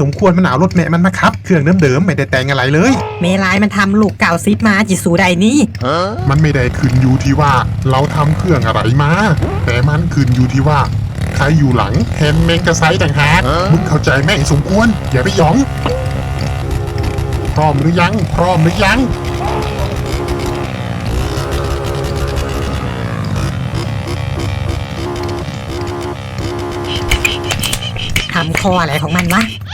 สมควรมันเอารถแม่มันมาครับ เครื่องเดิมๆไม่ได้แต่งอะไรเลย เมลายมันทำลูกเก่าซิดมาจิสูใดนี่ มันไม่ได้ขึ้นอยู่ที่ว่าเราทำเครื่องอะไรมา แต่มันขึ้นอยู่ที่ว่า ใครอยู่หลังแฮนด์เมงกระไซต่างหากมึงเข้าใจไหมไอ้สมควร อย่าไปหยอง พร้อมหรือยัง พร้อมหรือยัง ทำคออะไรของมันวะเ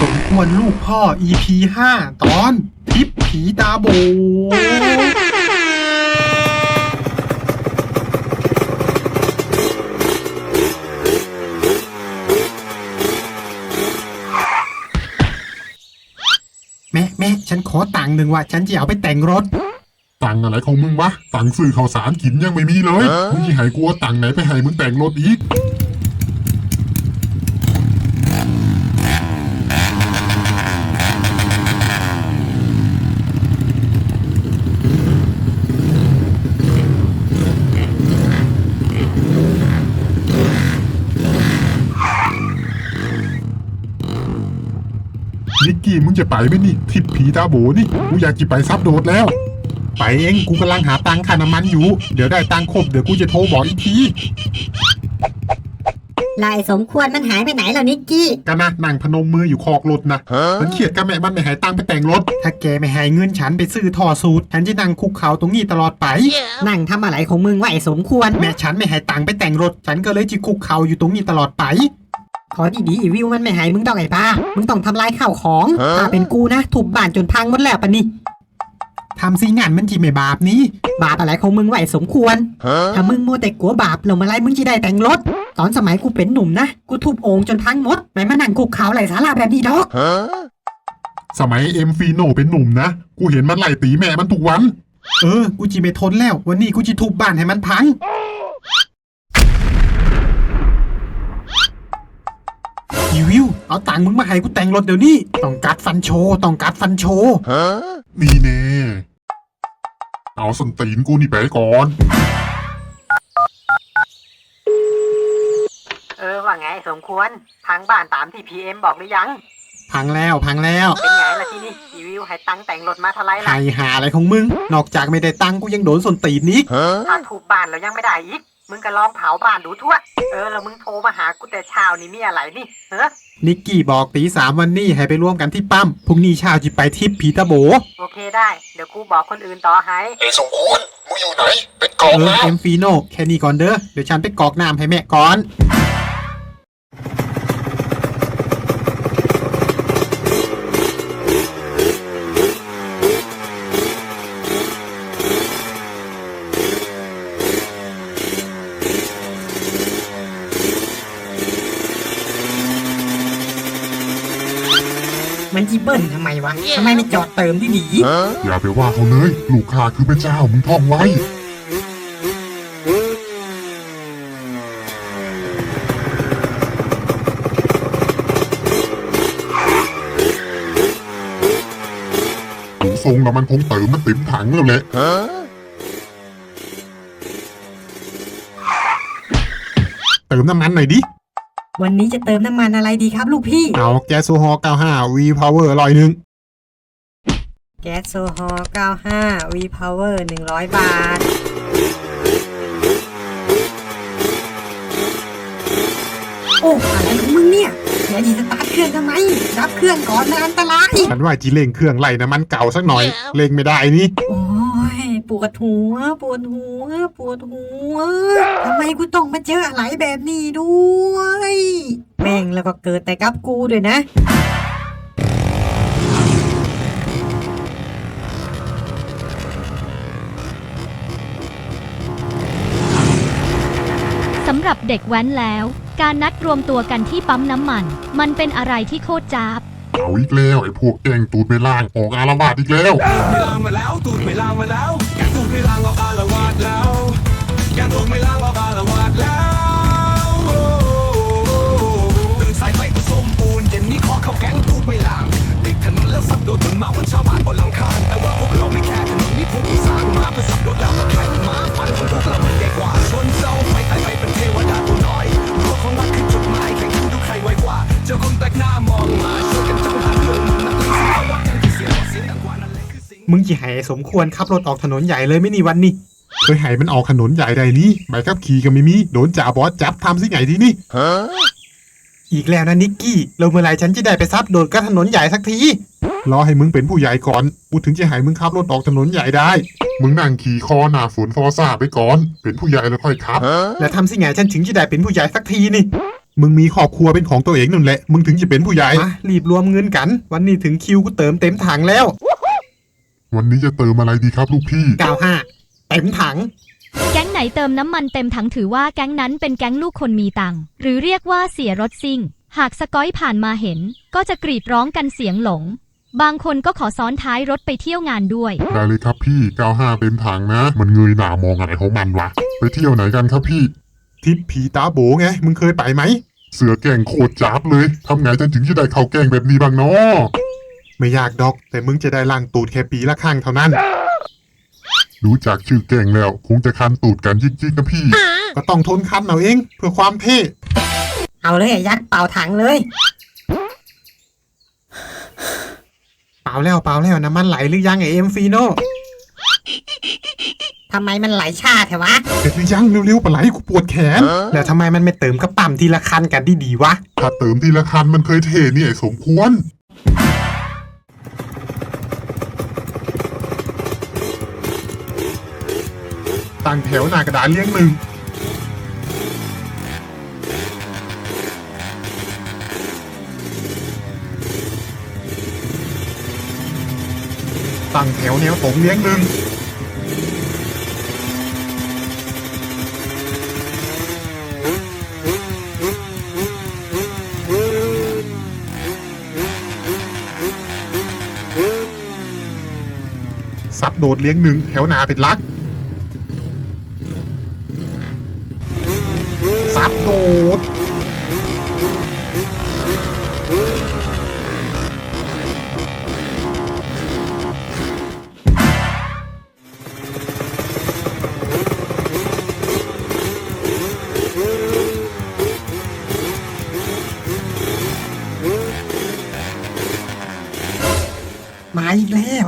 สมควรลูกพ่อ EP 5 ตอนทิปผีตาโบแม่แม่ฉันขอตังค์หนึ่งว่าฉันจะเอาไปแต่งรถ ตังค์อะไรของมึงวะ ตังค์ซื้อข้าวสารกินยังไม่มีเลย มึงจะให้กูเอาตังค์ไหนไปให้มึงแต่งรถอีก กกี้มึงจะไปไหมนี่ทริปผีตาโบนี่กูอยากจะไปซับโดดแล้ว ไปเองกูกำลังหาตังค่าน้ำมันอยู่ เดี๋ยวได้ตังค์ครบเดี๋ยวกูจะโทรบอกอีกทีลายสมควรมันหายไปไหนแล้วนิกกี้กันนะนั่งพนมมืออยู่คอกรถนะมันเครียดกับแม่มันไม่ใหายตังค์ไปแต่งรถ ถ้าแกไม่ให้เงินฉันไปซื้อท่อสูตรฉันจะนั่งคุกเขาตรงนี้ตลอดไป นั่งทำอะไรของมึงวะไอ้สมควร แม่ฉันไม่ให้ตังค์ไปแต่งรถ ฉันก็เลยจะคุกเขาอยู่ตรงนี้ตลอดไป ขอดีๆอีวิวมันไม่หายมึงต้องไอ้ป้ามึงต้องทำลายข้าวของถ้าเป็นกูนะถูกบ้านจนพังหมดแล้วปะนี่ทำซีงานมันจีไม่บาปนี้ บาปอะไรของมึงวะไอ้สมควร ถ้ามึงมัวแต่กลัวบาปแล้วเมื่อไรมึงจะได้แต่งรถ ตอนสมัยกูเป็นหนุ่มนะ กูทุบโอ่งจนพังหมด ไม่มานั่งคุกเขาไหลสาราแบบนี้ดอก สมัยเอ็มฟีโนเป็นหนุ่มนะ กูเห็นมันไล่ตีแม่มันทุกวัน เออ กูจีไม่ทนแล้ว วันนี้กูจีทุบบ้านให้มันพัง อีวิว เอาตังค์มึงมาให้กูแต่งรถเดี๋ยวนี้ ต้องกัดฟันโชว์ ต้องกัดฟันโชว์นี่แน่เอาสนตีนกูนี่ไปก่อน เออว่าไงสมควรทางบ้านตามที่พีเอ็มบอกหรือยัง พังแล้ว พังแล้วเป็นไงล่ะที่นี่อีวิวให้ตังค์แต่งรถมาเท่าไรล่ะ ไห้หาอะไรของมึง นอกจากไม่ได้ตังค์กูยังโดนสนตีนอีกถ้าถูกบ้านแล้วยังไม่ได้อีก มึงก็ลองเผาบ้านดูทั่ว เออแล้วมึงโทรมาหากูแต่เช้านี่มีอะไรนี่เออนิกกี้บอกตีสามวันนี้ให้ไปร่วมกันที่ปั๊มพรุ่งนี้เช้าจะไปทริปผีตาโบโอเคได้ เดี๋ยวกูบอกคนอื่นต่อให้ไอ้สมควรมึงอยู่ไหนเป็นกเอองอแล้วเอ็มฟีโนแค่นี้ก่อนเด้อเดี๋ยวฉันไปกรอกน้ำให้แม่ก่อน เบิ้ลทำไมวะทำไมไม่จอดเติมที่ดีอย่าไปว่าเขาเลย ลูกค้าคือพระเจ้ามึงท่องไว้ดูทรงแล้วมันคงเติมมันติ่มถังแล้วแหละเติมน้ำมันหน่อยดิ วันนี้จะเติมน้ำมันอะไรดีครับ ลูกพี่ เอาแก๊สโซฮอล์95 V Power ร้อยหนึ่งแก๊สโซฮอล์95 V Power 100 บาท โอ้อะไรของมึงเนี่ยอย่าดีสตาร์ทเครื่องทำไมดับเครื่องก่อนนะอันตราย ฉันว่าจีเร่งเครื่องไล่น้ำมันเก่าสักหน่อย เร่งไม่ได้นี่ โอ้ย ปวดหัว ปวดหัว ปวดหัวทำไมกูต้องมาเจออะไรแบบนี้ด้วย แม่งแล้วก็เกิดแต่กับกูด้วยนะสำหรับเด็กแว้นแล้ว การนัดรวมตัวกันที่ปั๊มน้ำมัน มันเป็นอะไรที่โคตรจ้าบ เอาอีกแล้วไอ้พวกแกงตูดไม่ล่างออกอารวาสอีกแล้วไม่ล้างมาแล้วตูดไม่ล้างมาแล้วแกงตูดไม่ล้างเราอารวาสแล้วแกงตูดไม่ล้างเราอารวาสแล้วโอ้โหตื่นสายไฟผสมปูนเย็นนี้ขอเข้าแกงตูดไม่ล้างติดถนนแล้วสับโดดจนเมาเหมือนชาวบ้านบนหลังคาแต่ว่าพวกเราไม่แค่ถนนนี้พวกผู้สางมาเพื่อสับโดดแล้วก็แข่งมาฟันคนพวกเรามันใหญ่กว่าชนเสา มึงจีให้สมควรขับรถออกถนนใหญ่เลยไหม่นี่วันนี้เคยให้มันออกถนนใหญ่ใดนี้ใบขับขี่ก็ไม่มีโดนจ่าบอสจับทำสิไงทีนี่อีกแล้วนะนิกกี้เราเมื่อไหรฉันจะได้ไปซับโดดกับถนนใหญ่สักทีรอให้มึงเป็นผู้ใหญ่ก่อนกูถึงจะให้มึงขับรถออกถนนใหญ่ได้ มึงนั่งขี่คอหน้าฝนฟอซ่าไปก่อน เป็นผู้ใหญ่แล้วค่อยขับ และทำสิไงฉันถึงจะได้เป็นผู้ใหญ่สักทีนี่ มึงมีครอบครัวเป็นของตัวเองนั่นแหละ มึงถึงจะเป็นผู้ใหญ่มารีบรวมเงินกัน วันนี้ถึงคิวกูเติมเต็มถังแล้ว วันนี้จะเติมอะไรดีครับลูกพี่95เต็มถัง แก๊งไหนเติมน้ำมันเต็มถังถือว่าแก๊งนั้นเป็นแก๊งลูกคนมีตังค์หรือเรียกว่าเสียรถซิ่ง หากสกอยผ่านมาเห็น ก็จะกรีดร้องกันเสียงหลง บางคนก็ขอซ้อนท้ายรถไปเที่ยวงานด้วย ได้เลยครับพี่ 95 เต็มถังนะ มันเงยหน้ามองอะไรของมันวะ ไปเที่ยวไหนกันครับพี่ ทิปผีตาโบไง มึงเคยไปไหม เสือแกล้งโคตรจับเลย ทำไงจนถึงจะได้เข้าแกล้งแบบนี้บ้างเนาะ ไม่ยากดอก แต่มึงจะได้ล่างตูดแค่ปีละครั้งเท่านั้น รู้จักชื่อแกล้งแล้ว คงจะคันตูดกันจริงๆนะพี่ ก็ต้องทนคันเอาเอง เพื่อความเท่ เอาเลยไอ้ยักษ์เป่าถังเลย เปล่าแล้วเปล่าแล้วน้ำมันไหลหรือยังไอเอ็มฟีโนทำไมมันไหลชาแถวะ เสร็จหรือยังเร็วๆปะไหลกูปวดแขน แล้วทำไมมันไม่เติมกระปั่มทีละคันกันดีๆวะ ถ้าเติมทีละคันมันเคยเทนี่ไอ้สมควร ตั้งแถวหน้ากระดานเลี้ยงหนึ่งตั้งแถวแนวตรงเลี้ยงหนึ่งซับโดดเลี้ยงหนึ่งแถวหนาเป็นลัก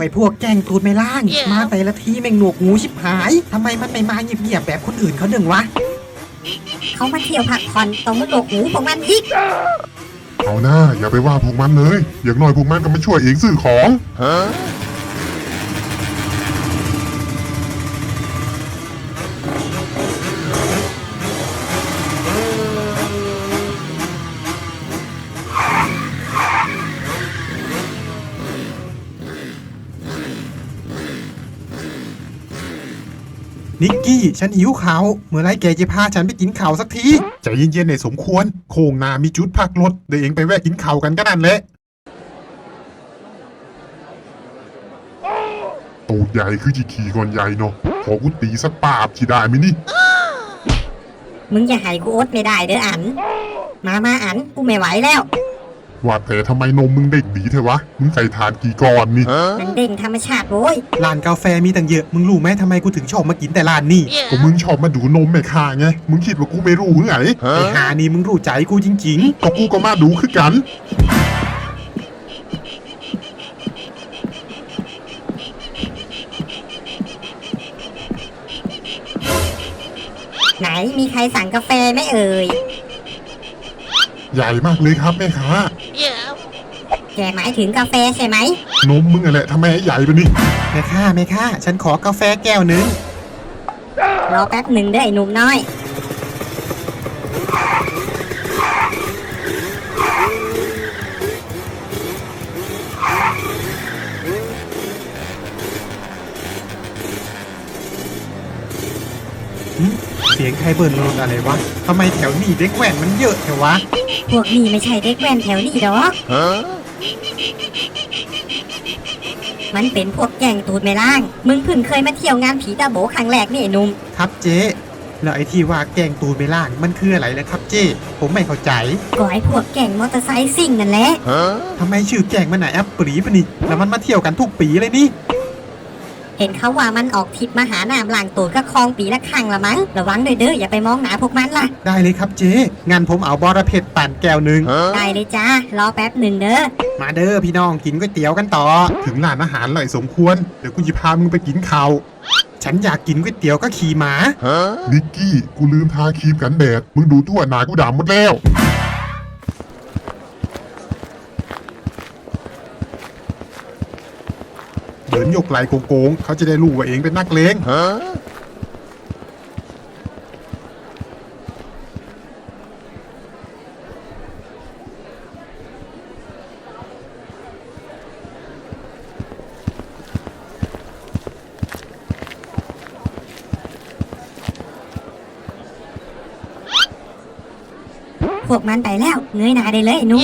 อีกแล้วไอ้พวกแกล้งตูดไม่ล่างมาแต่ละทีแม่งหนวกงูชิบหายทำไมมันไม่มาเงียบๆแบบคนอื่นเขาดึงวะ เขามาเที่ยวพักผ่อนตรงโลกหูของมันอีก เอาหน้าอย่าไปว่าพวกมันเลย อย่างน้อยพวกมันก็มาช่วยเองซื้อของ นิกกี้ ฉันหิวเขาวเมื่อไรแกจะพาฉันไปกินข่าวสักทีใจเย็นๆในสมควร โคงนามีจุดพักรถเดี๋ยวเองไปแวะกินข่าวกันก็นั่นแหละตูดใหญ่คือจิขี่ก่อนใหญ่เนาะขอกูตีสักปาบที่ได้ไหมนี่ มึงจะให้กูอดไม่ได้เด้ออัน มามาอันกูไม่ไหวแล้ว ว่าแต่ทำไมนมมึงเด็กดีเทวะ มึงใส่ทานกี่ก้อนนี่มันเด้งธรรมชาติโว้ยร้านกาแฟมีตั้งเยอะ มึงรู้ไหมทำไมกูถึงชอบมากินแต่ร้านนี่ก็มึงชอบมาดูนมแม่ค้าไง มึงคิดว่ากูไม่รู้หรือไงไอ้หานี่มึงรู้ใจกูจริงก็กูก็มาดูคือกันไหนมีใครสั่งกาแฟไหมเอ่ย ใหญ่มากเลยครับแม่ค้า แกหมายถึงกาแฟใช่ไหม นมมึงอะไรทำไมใหญ่ไปนี่ๆแม่ค้าแม่ค้าฉันขอกาแฟแก้วหนึง รอแป๊บหนึ่งเด้อไอ้หนุ่มน้อย เสียงใครเบิร์นรถอะไรวะ ทำไมแถวนี้เด็กแว่นมันเยอะแถววะ พวกนี้ไม่ใช่เด็กแว่นแถวนี้ดอก มันเป็นพวกแก่งตูดไม่ล่าง มึงเพิ่งเคยมาเที่ยวงานผีตาโบครั้งแรกนี่ไอ้หนุ่ม ครับเจ๊แล้วไอ้ที่ว่าแกงตูนไม่ล่างมันคืออะไรนะครับเจ๊ผมไม่เข้าใจก็ไอ้พวกแก่งมอเตอร์ไซค์ซิ่งนั่นแหละทำไมชื่อแกงมันไหนะแอปปรีปะนี่แล้วมันมาเที่ยวกันทุกปีเลยนี่ เห็นเขาว่ามันออกทริปมาหาน้ำล้างตูดก็คลองปีละครั้งละมั้ง ระวังด้วยเด้ออย่าไปมองหนาพวกมันล่ะ ได้เลยครับเจ๊งั้นผมเอาบอระเพ็ดปั่นแก้วหนึ่งได้เลยจ้ารอแป๊บหนึ่งเด้อ มาเด้อพี่น้องกินก๋วยเตี๋ยวกันต่อ ถึงร้านอาหารเลยสมควร เดี๋ยวกูจะพามึงไปกินข้าวฉันอยากกินก๋วยเตี๋ยวก็ขี่ม้านิกกี้ กูลืมทาครีมกันแดด มึงดูตัวหนากูดำหมดแล้ว เดินยกไหลโกงๆเขาจะได้รู้ว่าเองเป็นนักเลงพวกมันไปแล้วเงยหน้าได้เลยไอ้หนุ่ม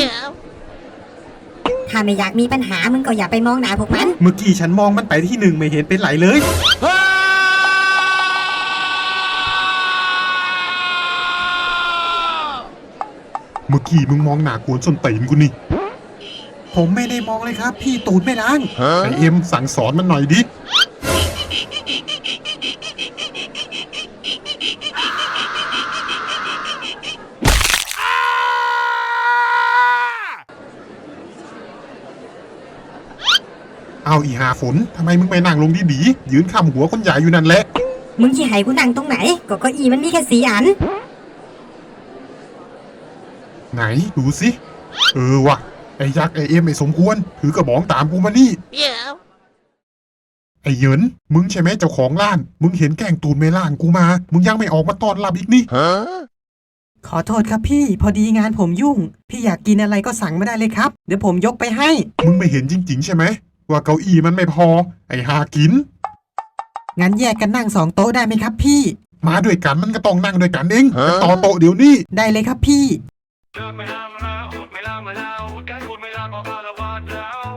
ถ้าไม่อยากมีปัญหามึงก็อย่าไปมองหน้าพวกมัน เมื่อกี้ฉันมองมันไปที่หนึ่งไม่เห็นเป็นไหลเลย เมื่อกี้มึงมองหนากวนส้นตีนกูนี่ ผมไม่ได้มองเลยครับ พี่ตูดไม่ล้างไอเอ็มสั่งสอนมันหน่อยดิ เอาอีหาฝนทำไมมึงไปนั่งลงดีๆยืนข้ามหัวคนใหญ่อยู่นั่นแหละ มึงจะให้กูนั่งตรงไหน ก็เก้าอี้มันมีแค่สีอัน ไหนดูสิ เออว่ะไอ้ยักษ์ไอเอ็มไอสมควร ถือกระบองตามกูมานี่ไอ้เหยินมึงใช่ไหมเจ้าของร้าน มึงเห็นแกล้งตูนเมล่านกูมา มึงยังไม่ออกมาต้อนรับอีกนี่ขอโทษครับพี่พอดีงานผมยุ่ง พี่อยากกินอะไรก็สั่งมาได้เลยครับ เดี๋ยวผมยกไปให้ มึงไม่เห็นจริง ๆ ใช่ไหม ว่าเก้าอี้มันไม่พอ ไอ้หากิน งั้นแยกกันนั่งสองโต๊ะได้ไหมครับพี่ มาด้วยกันมันก็ต้องนั่งด้วยกันเองจะต่อโต๊ะเดี๋ยวนี้ ได้เลยครับพี่ เลิกไม่ลามาแล้วอุดไม่ลามาแล้วแกงอุดไม่ลาก็พาละวาดแล้ว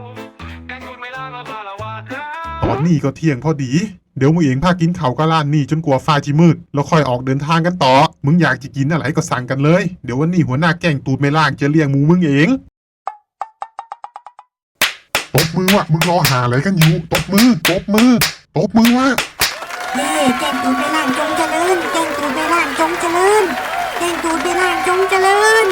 แกงอุดไม่ลาก็พาละวาดแล้วตอนนี้ก็เที่ยงพอดี เดี๋ยวมึงเองพากินข้าวก็ร้านนี่จนกว่าฟ้าจะมืด แล้วค่อยออกเดินทางกันต่อ มึงอยากจะกินอะไรก็สั่งกันเลย เดี๋ยววันนี้หัวหน้าแกงตูดไม่ล่างจะเลี้ยงหมูมึงเอง ตบมือวะมึงรอหาอะไรกันอยู่ตบมือตบมือตบมือวะเย้แกงตูดไปล่างจงเจริญแกงตูดไปล่างจงเจริญแกงตูดไปล่างจงเจริญ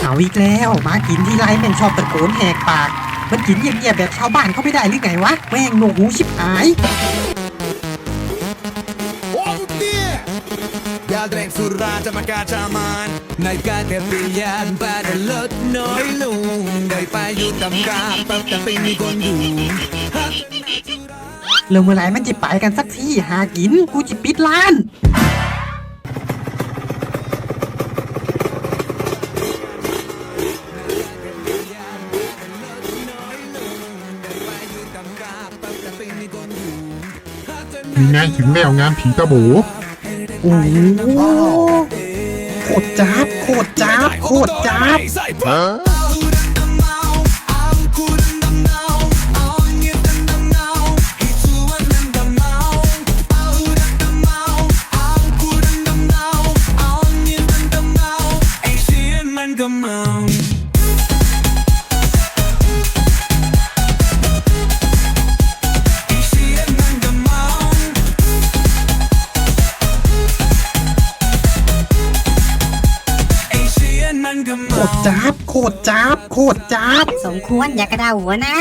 เอาอีกแล้วมากินที่ไรแม่งชอบตะโกนแหกปาก มันกินเงียบๆแบบชาวบ้านเขาไม่ได้หรือไงวะแม่งหนวกหูชิบหาย ยาแรงสุราจะมากาจามานในการแต่เปลี่ยนไปแต่ลดน้อยลงได้ไปอยู่ตำกาแต่แต่ไปมีคนอยู่แล้วเมื่อไหร่มันจะไปกันสักทีหากินกูจะปิดร้านมีไงถึงแล้วงานผีตะโบ โอ้โหโคตรจ้าบโคตรจ้าบโคตรจ้าบ ตรจับโคตรจับโคตรจับสมควรอย่ากระเดาหัวหน้า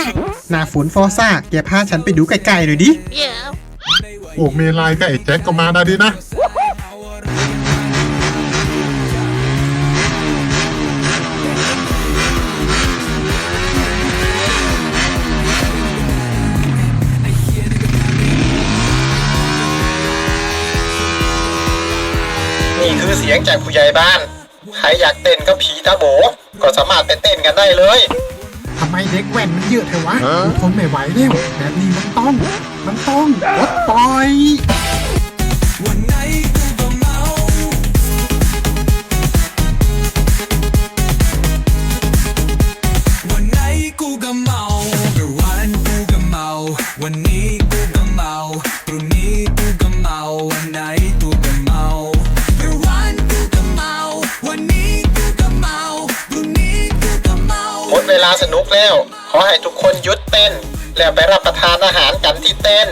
หน้าฝนฟอซ่าแกพาฉันไปดูไกลๆหน่อยดิพวกเมลายกับไอ้แจ็คก็มาได้ดีนะ นี่คือเสียงจากผู้ใหญ่บ้าน ใครอยากเต้นก็ผีตาโบก็สามารถไปเต้นกันได้เลย ทำไมเด็กแว่นมันเยอะเทวะกูทนไม่ไหวแล้วแบบนี้มันต้อง มันต้องปลดปล่อย ให้ทุกคนหยุดเต้น แล้วไปรับประทานอาหารกันที่เต้น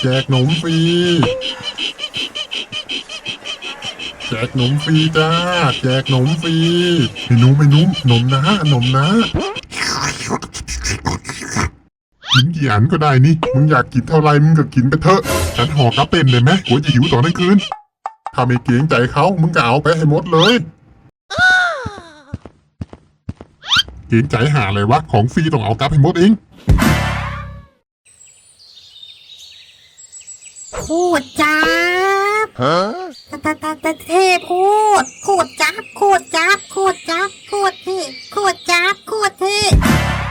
แจกหนมฟรี แจกหนมฟรีจ้า แจกหนมฟรีไอ้หนุ่มไอ้หนุ่มหนมนะหนมนะ กินกี่อันก็ได้นี่ มึงอยากกินเท่าไรมึงก็กินไปเถอะ ฉันห่อกระเป็นเลยไหมกลัวจะหิวตอนกลางคืน ถ้าไม่เกรงใจเขามึงก็เอาไปให้หมดเลย เกรงใจหาเลยวะ ของฟรีต้องเอากลับให้หมดเองโคตรจับตาตาตาตาเทพโคตรโคตรจับโคตรจับโคตรจับโคตรเท่โคตรจับโคตรเท่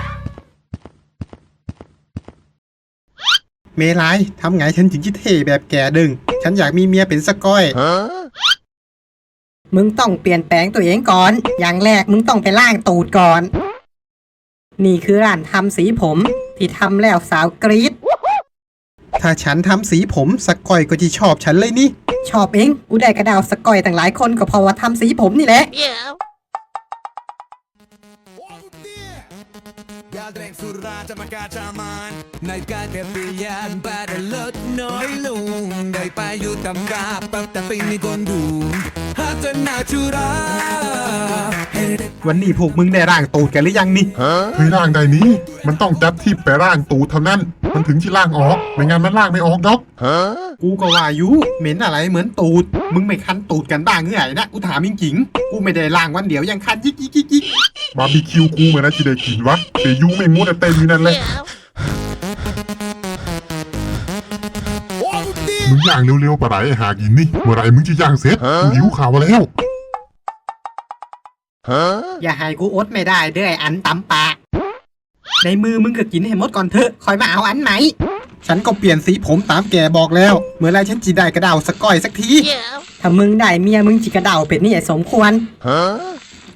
เมลายทำไงฉันถึงจะเท่แบบแกดึง ฉันอยากมีเมียเป็นสกอย มึงต้องเปลี่ยนแปลงตัวเองก่อน อย่างแรกมึงต้องไปล่างตูดก่อน นี่คือร้านทำสีผม ที่ทำแล้วสาวกรี๊ดถ้าฉันทำสีผมสกอยก็จะชอบฉันเลยนี่ ชอบเอง กูได้กระดาวสกอยต่างหลายคนก็เพราะว่าทำสีผมนี่แหละย ดงสุราจะมากาจามันในการแค่เปลี่ยนแบดลดน้อยลงได้ไปอยู่ตำกาปับแต่ไปมีคนดูหากจะน่าชุราให้ได้วันนี้พวกมึงได้ร่างตูดกันหรือยังนี่เฮ้ยร่างใดนี้ มันต้องจับที่ไปร่างตูดเท่านั้น มันถึงที่ร่างออกไม่งั้นมันร่างไม่ออกดอกกูก็ว่าอยุเหม็นอะไรเหมือนตูด มึงไม่คันตูดกันบ้างเงื่อยนะกูถามจริงๆกูไม่ได้ล่างวันเดียวยังคันยิกยิกยิกยิก บาร์บีคิวกูเหมือนนะจะได้กินวะแต่ยูไม่มูแต่เต้นอยู่นั่นแหละมึงย่างเร็วๆปะไรหากินนี่เมื่อไหรมึงจะย่างเสร็จกูหิวข่าวมาแล้วอย่าให้กูอดไม่ได้เด้อไอ้อันตำปากในมือมึงก็กินให้หมดก่อนเถอะคอยมาเอาอันไหน ฉันก็เปลี่ยนสีผมตามแกบอกแล้ว เมื่อไรฉันจีได้กระดาวสกอยสักที ถ้ามึงได้เมียมึงจิกระเดาเป็ดนี่ไอ้สมควร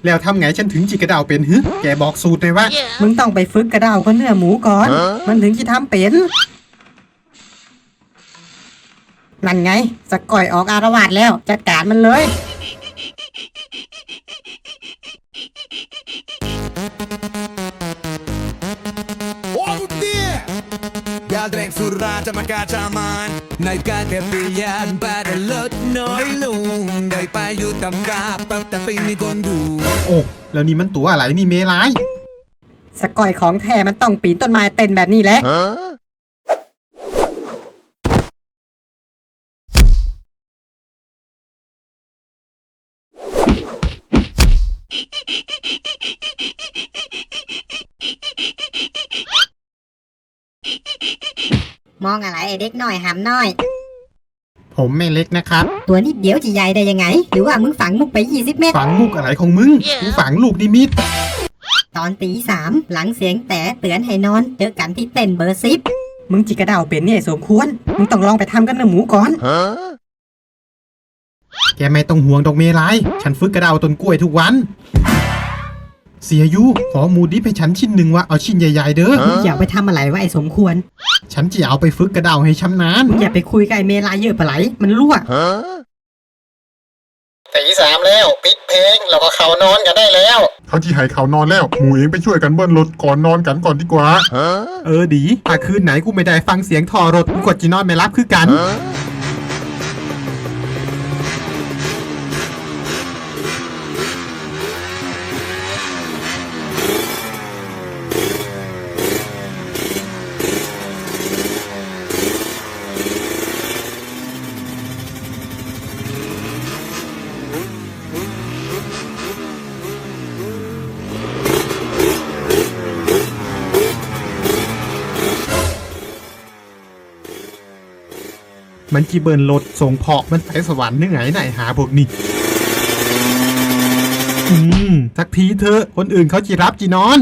แล้วทำไงฉันถึงจีกระดาวเป็นฮึแกบอกสูตรเลยว่า มึงต้องไปฝึกกระเดาก็เนื้อหมูก่อน มันถึงจะทำเป็น นั่นไงสกอยออกอารวาสแล้ว จัดการมันเลยยาแดงสุราจะม ไปอยู่ตำกาปับแต่ไปมีคนดู โอ้แล้วนี่มันตัวอะไรนี่เมลายสกอยของแท้มันต้องปีนต้นไม้เต้นแบบนี้แหละ มองอะไรไอ้เด็กน้อยหำน้อย ผมไม่เล็กนะครับ ตัวนิดเดียวจะใหญ่ได้ยังไง หรือว่ามึงฝังมุกไป 20 เมตร ฝังลูกอะไรของมึงกูฝังลูกนิมิต ตอนตีสามหลังเสียงแต่เตือนให้นอน เจอกันที่เต้นเบอร์ซิปมึงจิกระเดาเป็นนี่ไอ้สมควร มึงต้องลองไปทำกันเนื้อหมูก่อน แกไม่ต้องห่วงดอกเมลายฉันฝึกกระดาวต้นกล้วยทุกวัน เสียยูขอหมูดิบให้ฉันชิ้นหนึ่งวะเอาชิ้นใหญ่ ๆ เด้อมึงอย่าไปทำอะไรวะไอ้สมควร ฉันจะเอาไปฝึกกระดาวให้ชำนาญมึงอย่าไปคุยกับไอ้เมลายเยอะปะไหลมันรั่วแต่ตีสามแล้วปิดเพลงแล้วก็เข้านอนกันได้แล้ว เขาที่ให้เขานอนแล้ว หมูเองไปช่วยกันเบิ้ลรถก่อนนอนกันก่อนดีกว่า เออดีถ้าคืนไหนกูไม่ได้ฟังเสียงทอรถกูกดจีนอนไม่รับคือกัน มันจีเบิร์นรถส่งเพาะมันไปสวรรค์นึงไงไหนหาพวกนี้อืมสักทีเถอะคนอื่นเขาจีรับจีนอน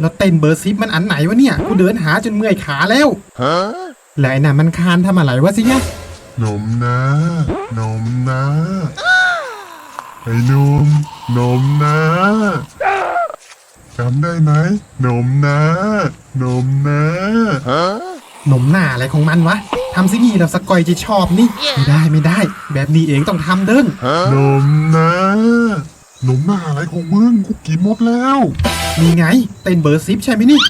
แล้วเต้นเบอร์ซิปมันอันไหนวะเนี่ย กูเดินหาจนเมื่อยขาแล้วแล้วไอ้น่ะมันคานทำอะไรวะสิเนี่ยนมนะนมนะไอ้หนุ่มนมนะจำได้ไหมนมนะนมนะหนมหน้าอะไรของมันวะทำสิงี้เราสกอยจะชอบนี่ ไม่ได้ไม่ได้ แบบนี้เองต้องทำเด้งนมนะนมหน้าอะไรของมึงกูกินหมดแล้ว นี่ไง เต้นเบอร์ซิปใช่ไหมนี่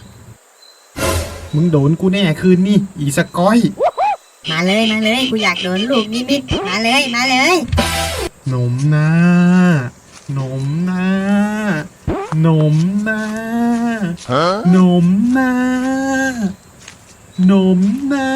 มึงโดนกูแน่คืนนี่ อีสกอย มาเลยมาเลยกูอยากโดนลูกนิดๆมาเลยมาเลยหนมหน้าหนมหน้าหนมหน้าหนมหน้าหนมหน้า